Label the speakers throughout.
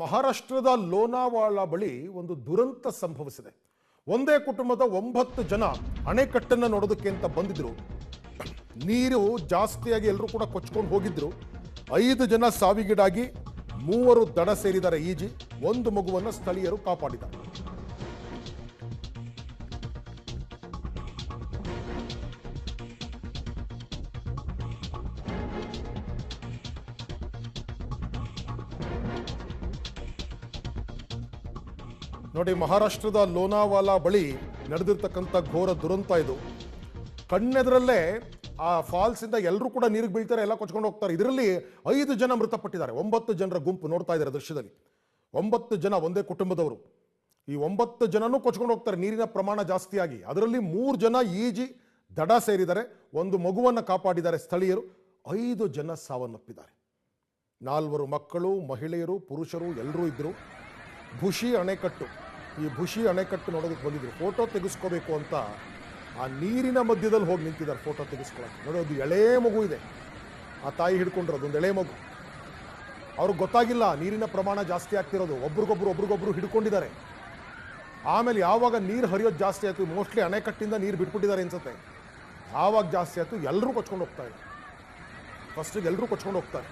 Speaker 1: ಮಹಾರಾಷ್ಟ್ರದ ಲೋನಾವಾಳ ಬಳಿ ಒಂದು ದುರಂತ ಸಂಭವಿಸಿದೆ. ಒಂದೇ ಕುಟುಂಬದ ಒಂಬತ್ತು ಜನ ಅಣೆಕಟ್ಟನ್ನು ನೋಡೋದಕ್ಕೆ ಅಂತ ಬಂದಿದ್ರು. ನೀರು ಜಾಸ್ತಿಯಾಗಿ ಎಲ್ಲರೂ ಕೂಡ ಕೊಚ್ಕೊಂಡು ಹೋಗಿದ್ರು. ಐದು ಜನ ಸಾವಿಗೀಡಾಗಿ ಮೂವರು ದಡ ಸೇರಿದ್ದಾರೆ ಈಜಿ, ಒಂದು ಮಗುವನ್ನು ಸ್ಥಳೀಯರು ಕಾಪಾಡಿದ್ದಾರೆ. ನೋಡಿ, ಮಹಾರಾಷ್ಟ್ರದ ಲೋನಾವಾಲಾ ಬಳಿ ನಡೆದಿರ್ತಕ್ಕಂಥ ಘೋರ ದುರಂತ ಇದು. ಕಣ್ಣೆದರಲ್ಲೇ ಆ ಫಾಲ್ಸ್ ಇಂದ ಎಲ್ಲರೂ ಕೂಡ ನೀರಿಗೆ ಬೀಳ್ತಾರೆ, ಎಲ್ಲ ಕೊಚ್ಕೊಂಡು ಹೋಗ್ತಾರೆ. ಇದರಲ್ಲಿ ಐದು ಜನ ಮೃತಪಟ್ಟಿದ್ದಾರೆ. ಒಂಬತ್ತು ಜನರ ಗುಂಪು ನೋಡ್ತಾ ಇದ್ದಾರೆ ದೃಶ್ಯದಲ್ಲಿ. ಒಂಬತ್ತು ಜನ ಒಂದೇ ಕುಟುಂಬದವರು. ಈ ಒಂಬತ್ತು ಜನನೂ ಕೊಚ್ಕೊಂಡು ಹೋಗ್ತಾರೆ, ನೀರಿನ ಪ್ರಮಾಣ ಜಾಸ್ತಿಯಾಗಿ. ಅದರಲ್ಲಿ ಮೂರು ಜನ ಈಜಿ, ದಡ ಸೇರಿದ್ದಾರೆ. ಒಂದು ಮಗುವನ್ನು ಕಾಪಾಡಿದ್ದಾರೆ ಸ್ಥಳೀಯರು. ಐದು ಜನ ಸಾವನ್ನಪ್ಪಿದ್ದಾರೆ. ನಾಲ್ವರು ಮಕ್ಕಳು, ಮಹಿಳೆಯರು, ಪುರುಷರು ಎಲ್ಲರೂ ಇದ್ದರು ಭುಷಿ ಅಣೆಕಟ್ಟು. ಈ ಭುಷಿ ಅಣೆಕಟ್ಟು ನೋಡೋದಕ್ಕೆ ಬಂದಿದ್ರು. ಫೋಟೋ ತೆಗೆಸ್ಕೋಬೇಕು ಅಂತ ಆ ನೀರಿನ ಮಧ್ಯದಲ್ಲಿ ಹೋಗಿ ನಿಂತಿದ್ದಾರೆ ಫೋಟೋ ತೆಗೆಸ್ಕೊಳಕ್ಕೆ. ನೋಡೋದು ಎಳೆ ಮಗು ಇದೆ. ಆ ತಾಯಿ ಹಿಡ್ಕೊಂಡಿರೋದು ಒಂದು ಎಳೆ ಮಗು. ಅವ್ರಿಗೆ ಗೊತ್ತಾಗಿಲ್ಲ, ನೀರಿನ ಪ್ರಮಾಣ ಜಾಸ್ತಿ ಆಗ್ತಿರೋದು. ಒಬ್ರಿಗೊಬ್ರು ಒಬ್ರಿಗೊಬ್ರು ಹಿಡ್ಕೊಂಡಿದ್ದಾರೆ. ಆಮೇಲೆ ಯಾವಾಗ ನೀರು ಹರಿಯೋದು ಜಾಸ್ತಿ ಆಯಿತು, ಮೋಸ್ಟ್ಲಿ ಅಣೆಕಟ್ಟಿಂದ ನೀರು ಬಿಟ್ಬಿಟ್ಟಿದ್ದಾರೆ ಅನ್ಸುತ್ತೆ. ಯಾವಾಗ ಜಾಸ್ತಿ ಆಯಿತು ಎಲ್ಲರೂ ಕೊಚ್ಕೊಂಡು ಹೋಗ್ತಾ ಇದೆ ಫಸ್ಟಿಗೆ ಎಲ್ಲರೂ ಕೊಚ್ಕೊಂಡು ಹೋಗ್ತಾರೆ.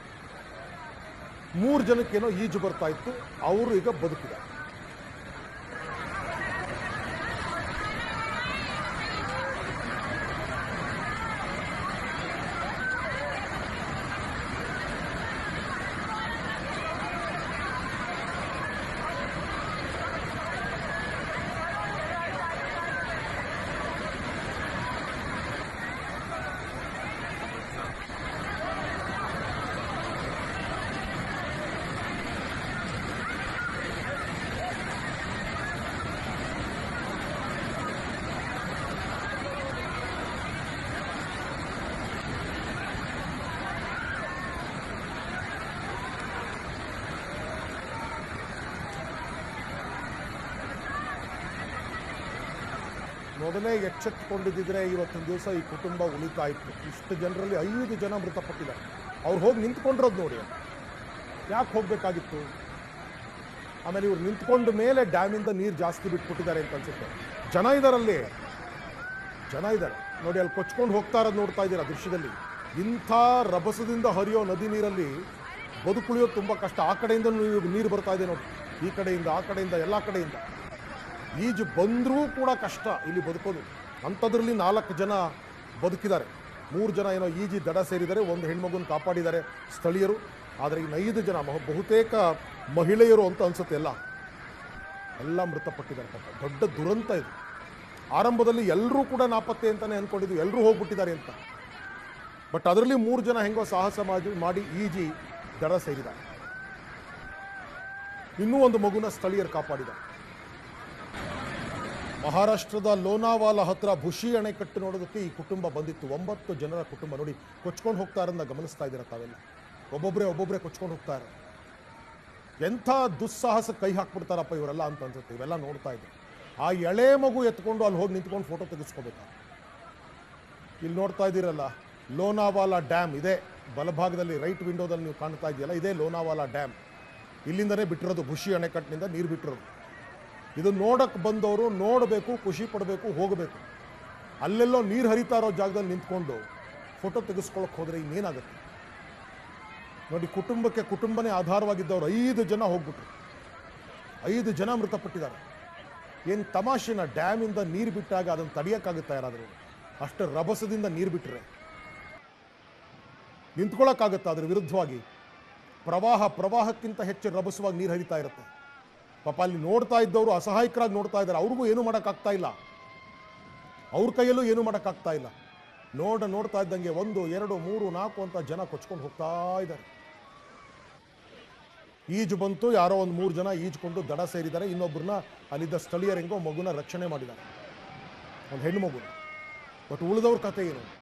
Speaker 1: ಮೂರು ಜನಕ್ಕೇನೋ ಈಜು ಬರ್ತಾ ಇತ್ತು, ಅವರು ಈಗ ಬದುಕಿದ್ದಾರೆ. ಮೊದಲೇ ಎಚ್ಚೆತ್ತುಕೊಂಡಿದ್ದರೆ ಇವತ್ತಿನ ದಿವಸ ಈ ಕುಟುಂಬ ಉಳಿತಾ ಇತ್ತು ಇಷ್ಟು ಜನರಲ್ಲಿ ಐದು ಜನ ಮೃತಪಟ್ಟಿದ್ದಾರೆ. ಅವ್ರು ಹೋಗಿ ನಿಂತ್ಕೊಂಡಿರೋದು ನೋಡಿ. ಯಾಕೆ ಹೋಗಬೇಕಾಗಿತ್ತು? ಆಮೇಲೆ ಇವ್ರು ನಿಂತ್ಕೊಂಡ ಮೇಲೆ ಡ್ಯಾಮಿಂದ ನೀರು ಜಾಸ್ತಿ ಬಿಟ್ಬಿಟ್ಟಿದ್ದಾರೆ ಅಂತ ಅನ್ಸುತ್ತೆ. ಜನ ಇದಾರಲ್ಲಿ. ಜನ ಇದ್ದಾರೆ. ನೋಡಿ, ಅಲ್ಲಿ ಕೊಚ್ಕೊಂಡು ಹೋಗ್ತಾ ಇರೋದು ನೋಡ್ತಾ ಇದ್ದೀರಾ ದೃಶ್ಯದಲ್ಲಿ. ಇಂಥ ರಭಸದಿಂದ ಹರಿಯೋ ನದಿ ನೀರಲ್ಲಿ ಬದುಕುಳಿಯೋದು ತುಂಬ ಕಷ್ಟ. ಆ ಕಡೆಯಿಂದ ನೀರು ಬರ್ತಾ ಇದೆ ನೋಡಿ. ಈ ಕಡೆಯಿಂದ, ಆ ಕಡೆಯಿಂದ, ಎಲ್ಲ ಕಡೆಯಿಂದ. ಈಜು ಬಂದರೂ ಕೂಡ ಕಷ್ಟ ಇಲ್ಲಿ ಬದುಕೋದು. ಅಂಥದ್ರಲ್ಲಿ ನಾಲ್ಕು ಜನ ಬದುಕಿದ್ದಾರೆ. ಮೂರು ಜನ ಏನೋ ಈಜಿ ದಡ ಸೇರಿದ್ದಾರೆ ಒಂದು ಹೆಣ್ಮಗುನ ಕಾಪಾಡಿದ್ದಾರೆ ಸ್ಥಳೀಯರು. ಆದರೆ ಇನ್ನು ಐದು ಜನ ಬಹುತೇಕ ಮಹಿಳೆಯರು ಅಂತ ಅನ್ಸುತ್ತೆ ಎಲ್ಲ. ಎಲ್ಲ ಮೃತಪಟ್ಟಿದ್ದಾರೆ. ದೊಡ್ಡ ದುರಂತ ಇದು. ಆರಂಭದಲ್ಲಿ ಎಲ್ಲರೂ ಕೂಡ ನಾಪತ್ತೆ ಅಂತಲೇ ಅಂದ್ಕೊಂಡಿದ್ದು ಎಲ್ಲರೂ ಹೋಗ್ಬಿಟ್ಟಿದ್ದಾರೆ ಅಂತ. ಬಟ್ ಅದರಲ್ಲಿ ಮೂರು ಜನ ಹೆಂಗೋ ಸಾಹಸ ಮಾಡಿ ಮಾಡಿ ಈಜಿ ದಡ ಸೇರಿದ್ದಾರೆ. ಇನ್ನೂ ಒಂದು ಮಗುನ ಸ್ಥಳೀಯರು ಕಾಪಾಡಿದ್ದಾರೆ. ಮಹಾರಾಷ್ಟ್ರದ ಲೋನಾವಾಲಾ ಹತ್ರ ಭುಷಿ ಅಣೆಕಟ್ಟು ನೋಡೋದಕ್ಕೆ ಈ ಕುಟುಂಬ ಬಂದಿತ್ತು. ಒಂಬತ್ತು ಜನರ ಕುಟುಂಬ ನೋಡಿ ಕೊಚ್ಕೊಂಡು ಹೋಗ್ತಾ ಇರೋದನ್ನ ಗಮನಿಸ್ತಾ ಇದ್ದೀರ ತಾವೆಲ್ಲ? ಒಬ್ಬೊಬ್ಬರೇ ಒಬ್ಬೊಬ್ಬರೇ ಕೊಚ್ಕೊಂಡು ಹೋಗ್ತಾರೆ. ಎಂಥ ದುಸ್ಸಾಹಸ ಕೈ ಹಾಕ್ಬಿಡ್ತಾರಪ್ಪ ಇವರೆಲ್ಲ ಅಂತ ಅನ್ಸುತ್ತೆ. ಇವೆಲ್ಲ ನೋಡ್ತಾ ಇದ್ದೆ. ಆ ಎಳೆ ಮಗು ಎತ್ಕೊಂಡು ಅಲ್ಲಿ ಹೋಗಿ ನಿಂತ್ಕೊಂಡು ಫೋಟೋ ತೆಗೆಸ್ಕೋಬೇಕಾ? ಇಲ್ಲಿ ನೋಡ್ತಾ ಇದ್ದೀರಲ್ಲ, ಲೋನಾವಾಲಾ ಡ್ಯಾಮ್ ಇದೆ. ಬಲಭಾಗದಲ್ಲಿ ರೈಟ್ ವಿಂಡೋದಲ್ಲಿ ನೀವು ಕಾಣ್ತಾ ಇದೆಯಲ್ಲ, ಇದೇ ಲೋನಾವಾಲಾ ಡ್ಯಾಮ್. ಇಲ್ಲಿಂದನೇ ಬಿಟ್ಟಿರೋದು ಭುಷಿ ಅಣೆಕಟ್ಟಿನಿಂದ ನೀರು ಬಿಟ್ಟಿರೋದು. ಇದು ನೋಡಕ್ಕೆ ಬಂದವರು ನೋಡಬೇಕು, ಖುಷಿ ಪಡಬೇಕು, ಹೋಗಬೇಕು. ಅಲ್ಲೆಲ್ಲೋ ನೀರು ಹರಿತಾ ಇರೋ ಜಾಗದಲ್ಲಿ ನಿಂತ್ಕೊಂಡು ಫೋಟೋ ತೆಗೆಸ್ಕೊಳಕ್ಕೆ ಹೋದರೆ ಇನ್ನೇನಾಗುತ್ತೆ? ನೋಡಿ, ಕುಟುಂಬಕ್ಕೆ ಕುಟುಂಬನೇ ಆಧಾರವಾಗಿದ್ದವರು ಐದು ಜನ ಹೋಗ್ಬಿಟ್ರು. ಐದು ಜನ ಮೃತಪಟ್ಟಿದ್ದಾರೆ. ಏನು ತಮಾಷೆನ ಡ್ಯಾಮಿಂದ ನೀರು ಬಿಟ್ಟಾಗ ಅದನ್ನು ತಡೆಯೋಕ್ಕಾಗುತ್ತಾ ಯಾರಾದರೂ? ಅಷ್ಟು ರಭಸದಿಂದ ನೀರು ಬಿಟ್ಟರೆ ನಿಂತ್ಕೊಳ್ಳೋಕ್ಕಾಗುತ್ತಾ ಅದ್ರ ವಿರುದ್ಧವಾಗಿ? ಪ್ರವಾಹ ಪ್ರವಾಹಕ್ಕಿಂತ ಹೆಚ್ಚು ರಭಸವಾಗಿ ನೀರು ಹರಿತಾ ಇರುತ್ತೆ. ಪಾಪ ಅಲ್ಲಿ ನೋಡ್ತಾ ಇದ್ದವರು ಅಸಹಾಯಕರಾಗಿ ನೋಡ್ತಾ ಇದ್ದಾರೆ. ಅವ್ರಿಗೂ ಏನು ಮಾಡೋಕ್ಕಾಗ್ತಾ ಇಲ್ಲ. ಅವ್ರ ಕೈಯಲ್ಲೂ ಏನು ಮಾಡೋಕ್ಕಾಗ್ತಾ ಇಲ್ಲ. ನೋಡ, ನೋಡ್ತಾ ಇದ್ದಂಗೆ ಒಂದು, ಎರಡು, ಮೂರು, ನಾಲ್ಕು ಅಂತ ಜನ ಕೊಚ್ಕೊಂಡು ಹೋಗ್ತಾ ಇದ್ದಾರೆ. ಈಜು ಬಂತು, ಯಾರೋ ಒಂದು ಮೂರು ಜನ ಈಜ್ಕೊಂಡು ದಡ ಸೇರಿದ್ದಾರೆ. ಇನ್ನೊಬ್ಬರನ್ನ ಅಲ್ಲಿದ್ದ ಸ್ಥಳೀಯರೆಂಗೋ ಮಗುನ ರಕ್ಷಣೆ ಮಾಡಿದ್ದಾರೆ. ಒಂದು ಹೆಣ್ಣು ಮಗು. ಬಟ್ ಉಳಿದವ್ರ ಕತೆ ಏನು?